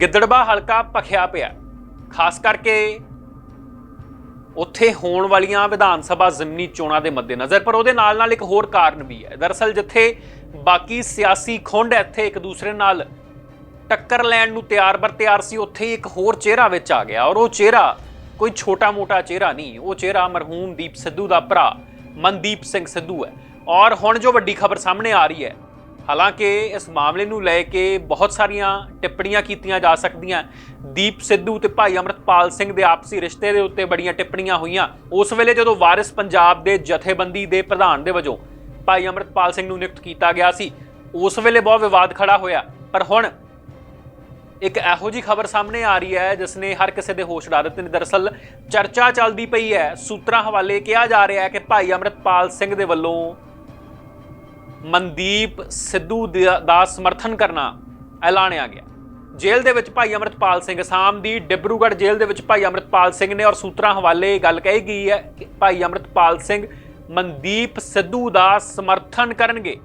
ਗਿੱਦੜਬਾ ਹਲਕਾ ਭਖਿਆ ਪਿਆ। ਖਾਸ ਕਰਕੇ ਉੱਥੇ ਹੋਣ ਵਾਲੀਆਂ ਵਿਧਾਨ ਸਭਾ ਜ਼ਿਮਨੀ ਚੋਣਾਂ ਦੇ ਮੱਦੇਨਜ਼ਰ, ਪਰ ਉਹਦੇ ਨਾਲ ਨਾਲ ਇੱਕ ਹੋਰ ਕਾਰਨ ਵੀ ਹੈ। ਦਰਅਸਲ ਜਿੱਥੇ ਬਾਕੀ ਸਿਆਸੀ ਖੁੰਡ ਇੱਥੇ ਇੱਕ ਦੂਸਰੇ ਨਾਲ ਟੱਕਰ ਲੈਣ ਨੂੰ ਤਿਆਰ ਬਰ ਤਿਆਰ ਸੀ, ਉੱਥੇ ਹੀ ਇੱਕ ਹੋਰ ਚਿਹਰਾ ਵਿੱਚ ਆ ਗਿਆ। ਔਰ ਉਹ ਚਿਹਰਾ ਕੋਈ ਛੋਟਾ-ਮੋਟਾ ਚਿਹਰਾ ਨਹੀਂ, ਉਹ ਚਿਹਰਾ ਮਰਹੂਮ ਦੀਪ ਸਿੱਧੂ ਦਾ ਭਰਾ ਮਨਦੀਪ ਸਿੰਘ ਸਿੱਧੂ ਹੈ। ਔਰ ਹੁਣ ਜੋ ਵੱਡੀ ਖਬਰ ਸਾਹਮਣੇ ਆ ਰਹੀ ਹੈ ਹਾਲਾਂਕਿ ਇਸ ਮਾਮਲੇ ਨੂੰ ਲੈ ਕੇ ਬਹੁਤ ਸਾਰੀਆਂ ਟਿੱਪਣੀਆਂ ਕੀਤੀਆਂ ਜਾ ਸਕਦੀਆਂ। ਦੀਪ ਸਿੱਧੂ ਤੇ ਭਾਈ ਅਮਰਤਪਾਲ ਸਿੰਘ ਦੇ ਆਪਸੀ ਰਿਸ਼ਤੇ ਦੇ ਉੱਤੇ ਬੜੀਆਂ ਟਿੱਪਣੀਆਂ ਹੋਈਆਂ। ਉਸ ਵੇਲੇ ਜਦੋਂ ਵਾਰਿਸ ਪੰਜਾਬ ਦੇ ਜਥੇਬੰਦੀ ਦੇ ਪ੍ਰਧਾਨ ਦੇ ਵਜੋਂ ਭਾਈ ਅਮਰਤਪਾਲ ਸਿੰਘ ਨੂੰ ਨਿਯੁਕਤ ਕੀਤਾ ਗਿਆ ਸੀ, ਉਸ ਵੇਲੇ ਬਹੁਤ ਵਿਵਾਦ ਖੜਾ ਹੋਇਆ। ਪਰ ਹੁਣ ਇੱਕ ਇਹੋ ਜੀ ਖਬਰ ਸਾਹਮਣੇ ਆ ਰਹੀ ਹੈ, ਜਿਸ ਨੇ ਹਰ ਕਿਸੇ ਦੇ ਹੋਸ਼ ਉਡਾ ਦਿੱਤੇ ਨੇ। ਦਰਅਸਲ ਚਰਚਾ ਚੱਲਦੀ ਪਈ ਹੈ। ਸੂਤਰਾਂ ਹਵਾਲੇ ਕਿਹਾ ਜਾ ਰਿਹਾ ਹੈ ਕਿ ਭਾਈ ਅਮਰਤਪਾਲ ਸਿੰਘ ਦੇ ਵੱਲੋਂ ਮਨਦੀਪ ਸਿੱਧੂ ਦਾ ਦਾ ਸਮਰਥਨ ਕਰਨਾ ਐਲਾਨਿਆ ਗਿਆ। ਜੇਲ੍ਹ ਦੇ ਵਿੱਚ ਭਾਈ ਅਮਰਤਪਾਲ ਸਿੰਘ ਅਸਾਮ ਦੀ ਡਿਬਰੂਗੜ੍ਹ ਜੇਲ੍ਹ ਦੇ ਵਿੱਚ ਭਾਈ ਅਮਰਤਪਾਲ ਸਿੰਘ ਨੇ ਔਰ ਸੂਤਰਾਂ ਹਵਾਲੇ ਇਹ ਗੱਲ ਕਹੀ ਗਈ ਹੈ ਕਿ ਭਾਈ ਅਮਰਤਪਾਲ ਸਿੰਘ ਮਨਦੀਪ ਸਿੱਧੂ ਦਾ ਸਮਰਥਨ ਕਰਨਗੇ।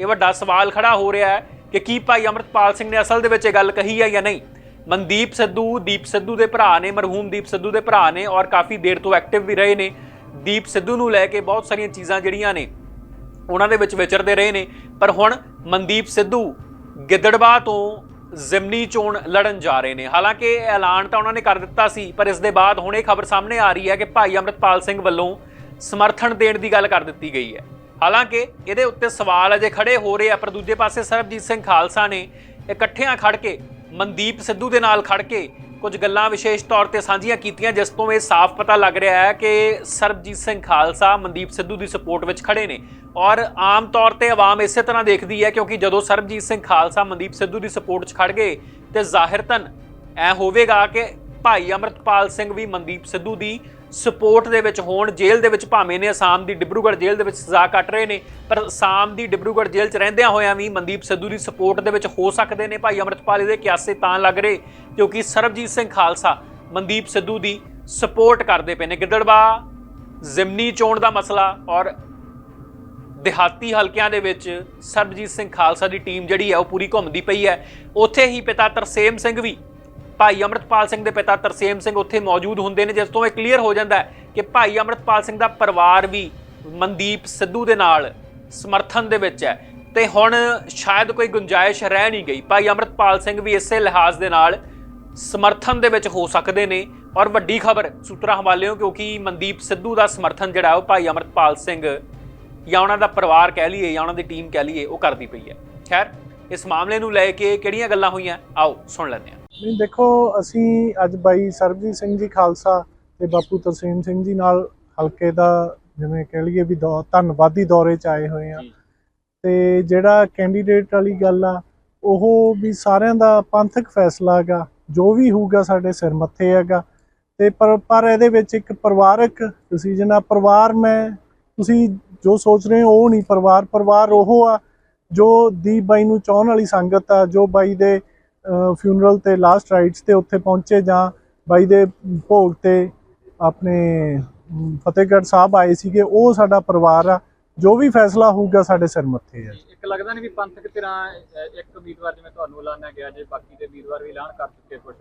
ਇਹ ਵੱਡਾ ਸਵਾਲ ਖੜਾ ਹੋ ਰਿਹਾ ਹੈ ਕਿ ਕੀ ਭਾਈ ਅਮਰਤਪਾਲ ਸਿੰਘ ਨੇ ਅਸਲ ਦੇ ਵਿੱਚ ਇਹ ਗੱਲ ਕਹੀ ਹੈ ਜਾਂ ਨਹੀਂ? ਮਨਦੀਪ ਸਿੱਧੂ, ਦੀਪ ਸਿੱਧੂ ਦੇ ਭਰਾ ਨੇ, ਮਰਹੂਮ ਦੀਪ ਸਿੱਧੂ ਦੇ ਭਰਾ ਨੇ ਔਰ ਕਾਫੀ ਦੇਰ ਤੋਂ ਐਕਟਿਵ ਵੀ ਰਹੇ ਨੇ। ਦੀਪ ਸਿੱਧੂ ਨੂੰ ਲੈ ਕੇ ਬਹੁਤ ਸਾਰੀਆਂ ਚੀਜ਼ਾਂ ਜਿਹੜੀਆਂ ਨੇ ਉਹਨਾਂ ਦੇ ਵਿੱਚ ਵਿਚਰਦੇ ਰਹੇ ਨੇ। ਪਰ ਹੁਣ ਮਨਦੀਪ ਸਿੱਧੂ ਗਿੱਦੜਵਾ ਤੋਂ ਜ਼ਿਮਨੀ ਚੋਣ ਲੜਨ ਜਾ ਰਹੇ ਨੇ। ਹਾਲਾਂਕਿ ਐਲਾਨ ਤਾਂ ਉਹਨਾਂ ਨੇ ਕਰ ਦਿੱਤਾ ਸੀ, ਪਰ ਇਸ ਦੇ ਬਾਅਦ ਹੁਣ ਇਹ ਖਬਰ ਸਾਹਮਣੇ ਆ ਰਹੀ ਹੈ ਕਿ ਭਾਈ ਅਮਰਤਪਾਲ ਸਿੰਘ ਵੱਲੋਂ ਸਮਰਥਨ ਦੇਣ ਦੀ ਗੱਲ ਕਰ ਦਿੱਤੀ ਗਈ ਹੈ। ਹਾਲਾਂਕਿ ਇਹਦੇ ਉੱਤੇ ਸਵਾਲ ਅਜੇ ਖੜੇ ਹੋ ਰਹੇ ਆ, ਪਰ ਦੂਜੇ ਪਾਸੇ ਸਰਬਜੀਤ ਸਿੰਘ ਖਾਲਸਾ ਨੇ ਇਕੱਠਿਆਂ ਖੜ ਕੇ, ਮਨਦੀਪ ਸਿੱਧੂ ਦੇ ਨਾਲ ਖੜ ਕੇ ਕੁਝ ਗੱਲਾਂ ਵਿਸ਼ੇਸ਼ ਤੌਰ ਤੇ ਸਾਂਝੀਆਂ ਕੀਤੀਆਂ, ਜਿਸ ਤੋਂ ਇਹ ਸਾਫ਼ ਪਤਾ ਲੱਗ ਰਿਹਾ ਹੈ ਕਿ ਸਰਬਜੀਤ ਸਿੰਘ ਖਾਲਸਾ ਮਨਦੀਪ ਸਿੱਧੂ ਦੀ ਸਪੋਰਟ ਵਿੱਚ ਖੜੇ ਨੇ। ਔਰ ਆਮ ਤੌਰ ਤੇ ਆਵਾਮ ਇਸੇ ਤਰ੍ਹਾਂ ਦੇਖਦੀ ਹੈ, ਕਿਉਂਕਿ ਜਦੋਂ ਸਰਬਜੀਤ ਸਿੰਘ ਖਾਲਸਾ ਮਨਦੀਪ ਸਿੱਧੂ ਦੀ ਸਪੋਰਟ 'ਚ ਖੜ ਗਏ, ਤੇ ਜ਼ਾਹਿਰਤਨ ਐ ਹੋਵੇਗਾ ਕਿ ਭਾਈ ਅਮਰਤਪਾਲ ਸਿੰਘ ਵੀ ਮਨਦੀਪ ਸਿੱਧੂ ਦੀ ਸਪੋਰਟ ਦੇ ਵਿੱਚ ਹੋਣ, ਜੇਲ੍ਹ ਦੇ ਵਿੱਚ ਭਾਵੇਂ ਨੇ, ਅਸਾਮ ਦੀ ਡਿਬਰੂਗੜ੍ਹ ਜੇਲ੍ਹ ਦੇ ਵਿੱਚ ਸਜ਼ਾ ਕੱਟ ਰਹੇ ਨੇ, ਪਰ ਅਸਾਮ ਦੀ ਡਿਬਰੂਗੜ੍ਹ ਜੇਲ੍ਹ 'ਚ ਰਹਿੰਦਿਆਂ ਹੋਇਆਂ ਵੀ ਮਨਦੀਪ ਸਿੱਧੂ ਦੀ ਸਪੋਰਟ ਦੇ ਵਿੱਚ ਹੋ ਸਕਦੇ ਨੇ। ਭਾਈ ਅਮਰਤਪਾਲ ਇਹਦੇ ਕਿਆਸੇ ਤਾਂ ਲੱਗ ਰਹੇ, ਕਿਉਂਕਿ ਸਰਬਜੀਤ ਸਿੰਘ ਖਾਲਸਾ ਮਨਦੀਪ ਸਿੱਧੂ ਦੀ ਸਪੋਰਟ ਕਰਦੇ ਪਏ ਨੇ। ਗਿੱਦੜਵਾ, ਜ਼ਿਮਨੀ ਚੋਣ ਦਾ ਮਸਲਾ ਔਰ ਦਿਹਾਤੀ ਹਲਕਿਆਂ ਦੇ ਵਿੱਚ ਸਰਬਜੀਤ ਸਿੰਘ ਖਾਲਸਾ ਦੀ ਟੀਮ ਜਿਹੜੀ ਹੈ ਉਹ ਪੂਰੀ ਘੁੰਮਦੀ ਪਈ ਹੈ। ਉੱਥੇ ਹੀ ਪਿਤਾ ਤਰਸੇਮ ਸਿੰਘ ਵੀ ਭਾਈ ਅਮਰਤਪਾਲ ਸਿੰਘ ਦੇ ਪਿਤਾ ਤਰਸੇਮ ਸਿੰਘ ਉੱਥੇ ਮੌਜੂਦ ਹੁੰਦੇ ਨੇ, ਜਿਸ ਤੋਂ ਇਹ ਕਲੀਅਰ ਹੋ ਜਾਂਦਾ ਹੈ ਕਿ ਭਾਈ ਅਮਰਤਪਾਲ ਸਿੰਘ ਦਾ ਪਰਿਵਾਰ ਵੀ ਮਨਦੀਪ ਸਿੱਧੂ ਦੇ ਨਾਲ ਸਮਰਥਨ ਦੇ ਵਿੱਚ ਹੈ। ਤੇ ਹੁਣ ਸ਼ਾਇਦ ਕੋਈ ਗੁੰਜਾਇਸ਼ ਰਹਿ ਨਹੀਂ ਗਈ। ਭਾਈ ਅਮਰਤਪਾਲ ਸਿੰਘ ਵੀ ਇਸੇ ਲਿਹਾਜ਼ ਦੇ ਨਾਲ ਸਮਰਥਨ ਦੇ ਵਿੱਚ ਹੋ ਸਕਦੇ ਨੇ। ਔਰ ਵੱਡੀ ਖਬਰ ਸੂਤਰਾਂ ਹਵਾਲਿਓਂ ਕਿਉਂਕਿ ਮਨਦੀਪ ਸਿੱਧੂ ਦਾ ਸਮਰਥਨ ਜਿਹੜਾ ਉਹ ਭਾਈ ਅਮਰਤਪਾਲ ਸਿੰਘ ਜਾਂ ਉਹਨਾਂ ਦਾ ਪਰਿਵਾਰ ਕਹਿ ਲਈਏ ਜਾਂ ਉਹਨਾਂ ਦੀ ਟੀਮ ਕਹਿ ਲਈਏ, ਉਹ ਕਰਦੀ ਪਈ ਹੈ। ਖੈਰ ਇਸ ਮਾਮਲੇ ਨੂੰ ਲੈ ਕੇ ਕਿਹੜੀਆਂ ਗੱਲਾਂ ਹੋਈਆਂ? ਆਓ ਸੁਣ ਲੈਂਦੇ ਹਾਂ। ਨਹੀਂ ਦੇਖੋ ਅਸੀਂ ਅੱਜ ਬਾਈ ਸਰਬਜੀਤ ਸਿੰਘ ਜੀ ਖਾਲਸਾ ਤੇ ਬਾਪੂ ਤਰਸੇਮ ਸਿੰਘ ਜੀ ਨਾਲ ਹਲਕੇ ਦਾ ਜਿਵੇਂ ਕਹਿ ਲਈਏ ਵੀ ਧੰਨਵਾਦੀ ਦੌਰੇ 'ਚ ਆਏ ਹੋਏ ਆ। ਤੇ ਜਿਹੜਾ ਕੈਂਡੀਡੇਟ ਵਾਲੀ ਗੱਲ ਆ ਉਹ ਵੀ ਸਾਰਿਆਂ ਦਾ ਪੰਥਕ ਫੈਸਲਾ ਹੈਗਾ ਜੋ ਵੀ ਹੋਊਗਾ ਸਾਡੇ ਸਿਰ ਮੱਥੇ ਹੈਗਾ। ਤੇ ਪਰ ਪਰ ਇਹਦੇ ਵਿੱਚ ਇੱਕ ਪਰਿਵਾਰਕ ਡਿਸੀਜਨ ਆ ਪਰਿਵਾਰ ਮੈਂ ਤੁਸੀਂ ਜੋ ਸੋਚ ਰਹੇ ਹੋ ਉਹ ਨਹੀਂ ਪਰਿਵਾਰ ਪਰਿਵਾਰ ਉਹ ਆ ਜੋ ਦੀਪ ਬਾਈ ਨੂੰ ਚਾਹਣ ਵਾਲੀ ਸੰਗਤ ਆ ਜੋ ਬਾਈ ਦੇ ਫਿਊਨਰਲ ਤੇ ਲਾਸਟ ਰਾਈਟਸ ਤੇ ਉੱਥੇ ਪਹੁੰਚੇ ਜਾਂ ਬਾਈ ਦੇ ਭੋਗ ਤੇ ਆਪਣੇ ਫਤਿਹਗੜ੍ਹ ਸਾਹਿਬ ਆਏ ਸੀਗੇ ਉਹ ਸਾਡਾ ਪਰਿਵਾਰ ਆ। ਜੋ ਵੀ ਫੈਸਲਾ ਹੋਊਗਾ ਸਾਡੇ ਸਿਰ ਮੱਥੇ ਆ। ਇੱਕ ਲੱਗਦਾ ਨਹੀਂ ਵੀ ਪੰਥਕ ਧਿਰਾਂ ਇੱਕ ਉਮੀਦਵਾਰ ਜਿਵੇਂ ਤੁਹਾਨੂੰ ਐਲਾਨਿਆ ਗਿਆ ਜੇ ਬਾਕੀ ਦੇ ਉਮੀਦਵਾਰ ਵੀ ਐਲਾਨ ਕਰ ਚੁੱਕੇ ਕੁਝ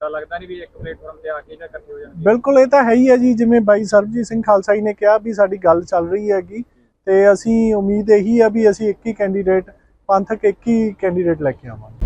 ਤਾਂ ਲੱਗਦਾ ਨਹੀਂ ਵੀ ਇੱਕ ਪਲੇਟਫਾਰਮ ਤੇ ਆ ਕੇ ਜਾਂ ਇਕੱਠੇ ਹੋ ਜਾਣਗੇ। ਬਿਲਕੁਲ ਇਹ ਤਾਂ ਹੈ ਹੀ ਹੈ ਜੀ ਜਿਵੇਂ ਬਾਈ ਸਰਬਜੀਤ ਸਿੰਘ ਖਾਲਸਾ ਜੀ ਨੇ ਕਿਹਾ ਵੀ ਸਾਡੀ ਗੱਲ ਚੱਲ ਰਹੀ ਹੈਗੀ। ਤੇ ਅਸੀਂ ਉਮੀਦ ਇਹੀ ਆ ਵੀ ਅਸੀਂ ਇੱਕ ਹੀ ਕੈਂਡੀਡੇਟ ਪੰਥਕ ਇੱਕ ਹੀ ਕੈਂਡੀਡੇਟ ਲੈ ਕੇ ਆਵਾਂਗੇ।